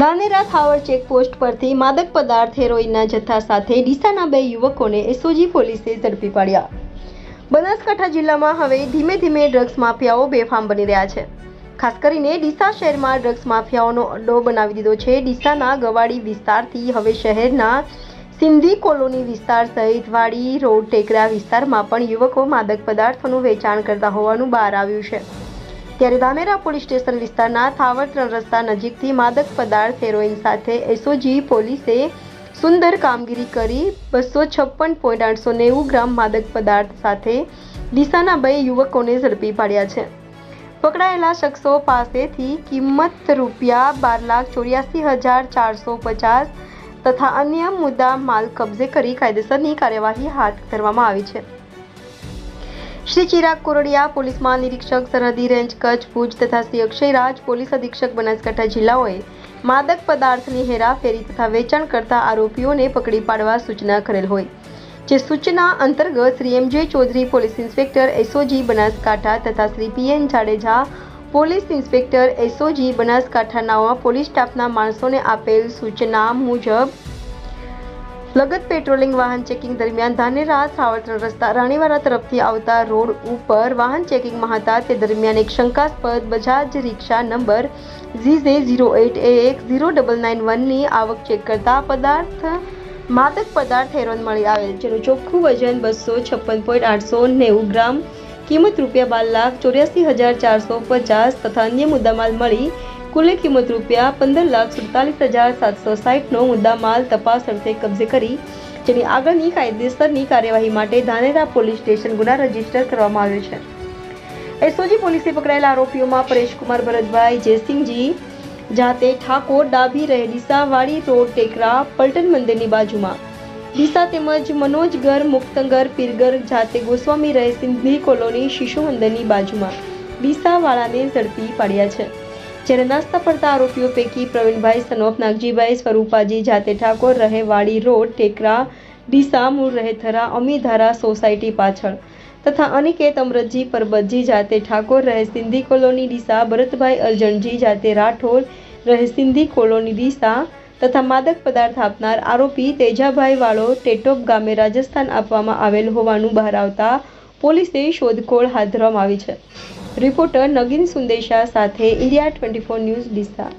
Dhanera Thawar checkpost પરથી માદક પદાર્થ હેરોઇનના જથ્થા સાથે ડીસાના બે યુવકોને એસઓજી પોલીસે ઝડપી પાડ્યા. બનાસકાંઠા જિલ્લામાં હવે ધીમે ધીમે ડ્રગ્સ માફિયાઓ બેફામ બની રહ્યા છે. ખાસ કરીને ડીસા શહેરમાં ડ્રગ્સ માફિયાઓનો અડ્ડો બનાવી દીધો છે. ડીસાના ગવાડી વિસ્તારથી હવે શહેરના સિંધી કોલોની વિસ્તાર સહિત વાડી, રોડ, ટેકરા વિસ્તારમાં પણ યુવકો માદક પદાર્થોનું વેચાણ કરતા હોવાનું બહાર આવ્યું છે. ત્યારે ધામેરા પોલીસ સ્ટેશન વિસ્તારના થાવર રસ્તા નજીકથી માદક પદાર્થ હેરોઇન સાથે એસઓજી પોલીસે સુંદર કામગીરી કરી બસો છપ્પન પોઈન્ટ આઠસો નેવું ગ્રામ માદક પદાર્થ સાથે ડીસાના બે યુવકોને ઝડપી પાડ્યા છે. પકડાયેલા શખ્સો પાસેથી કિંમત રૂપિયા બાર લાખ ચોર્યાસી હજાર ચારસો પચાસ તથા અન્ય મુદ્દા માલ કબજે કરી કાયદેસરની કાર્યવાહી હાથ ધરવામાં આવી છે. શ્રી ચિરાગ કોરડિયા પોલીસ મહાનિરીક્ષક, સરહદી રેન્જ, કચ્છ, ભુજ તથા શ્રી અક્ષયરાજ પોલીસ અધિક્ષક બનાસકાંઠા જિલ્લાઓએ માદક પદાર્થની હેરાફેરી તથા વેચાણ કરતા આરોપીઓને પકડી પાડવા સૂચના કરેલ હોય. જે સૂચના અંતર્ગત Shri M J Chaudhary, police inspector SOG Banaskantha તથા Shri PN Jadeja, police inspector SOG બનાસકાંઠાના પોલીસ સ્ટાફના માણસોને આપેલ સૂચના મુજબ લગત પેટ્રોલિંગ વાહન ચેકિંગ દરમિયાન ધાનેરા સાવરત્રણ રસ્તા, રાણીવાડા તરફથી આવતા રોડ ઉપર વાહન ચેકિંગમાં હતા તે દરમિયાન એક શંકાસ્પદ બજાજ રિક્ષા નંબર ઝીઝે ઝીરો એટ એક ઝીરો ડબલ નાઇન વનની આવક ચેક કરતા પદાર્થ, માદક પદાર્થ હેરોન મળી આવેલ, જેનું ચોખ્ખું વજન બસો છપ્પન પોઈન્ટ આઠસો નેવું ગ્રામ, કિંમત રૂપિયા બાર લાખ ચોર્યાસી હજાર ચારસો પચાસ તથા અન્ય મુદ્દામાલ મળી કુલે કિંમત રૂપિયા પંદર લાખ સુડતાલીસ હજાર સાતસો સાઠનો મુદ્દામાલ તપાસ અર્થે કબજે કરી, જેની આગળની કાયદેસરની કાર્યવાહી માટે ધાનેરા પોલીસ સ્ટેશન ગુના રજિસ્ટર કરવામાં આવ્યો છે. એસઓજી પોલીસે પકડાયેલા આરોપીઓમાં પરેશકુમાર ભરતભાઈ જયસિંહજી, જાતે ઠાકોર, ડાભી રહે ડીસાવાડી રોડ, ટેકરા, પલટન મંદિરની બાજુમાં. ડીસા તેમજ મનોજગર, મુક્તંગર, પીરગર, જાતે ગોસ્વામી રહે સિંધી કોલોની, શિશુ મંદિરની બાજુમાં. ડીસાવાળાને ઝડપી પાડ્યા છે. જ્યારે નાસ્તા ફરતા આરોપીઓ પૈકી પ્રવીણભાઈ, સનોફ, નાગજીભાઈ, સ્વરૂપાજી, જાતે ઠાકોર રહે વાડી રોડ, ટેકરા ડીસા મૂળ રહેથરા અમીધારા સોસાયટી પાછળ. તથા અનિકેત, અમરતજી, પરબતજી જાતે ઠાકોર રહે સિંધી કોલોની ડીસા, ભરતભાઈ, અરજણજી જાતે રાઠોડ રહે સિંધી કોલોની ડીસા તથા માદક પદાર્થ આપનાર આરોપી તેજાભાઈ વાળો ટેટોપ ગામે રાજસ્થાન આપવામાં આવેલ હોવાનું બહાર આવતા પોલીસે શોધખોળ હાથ ધરવામાં આવી છે. રિપોર્ટર નગીન સુંદેશા સાથે India twenty four news Deesa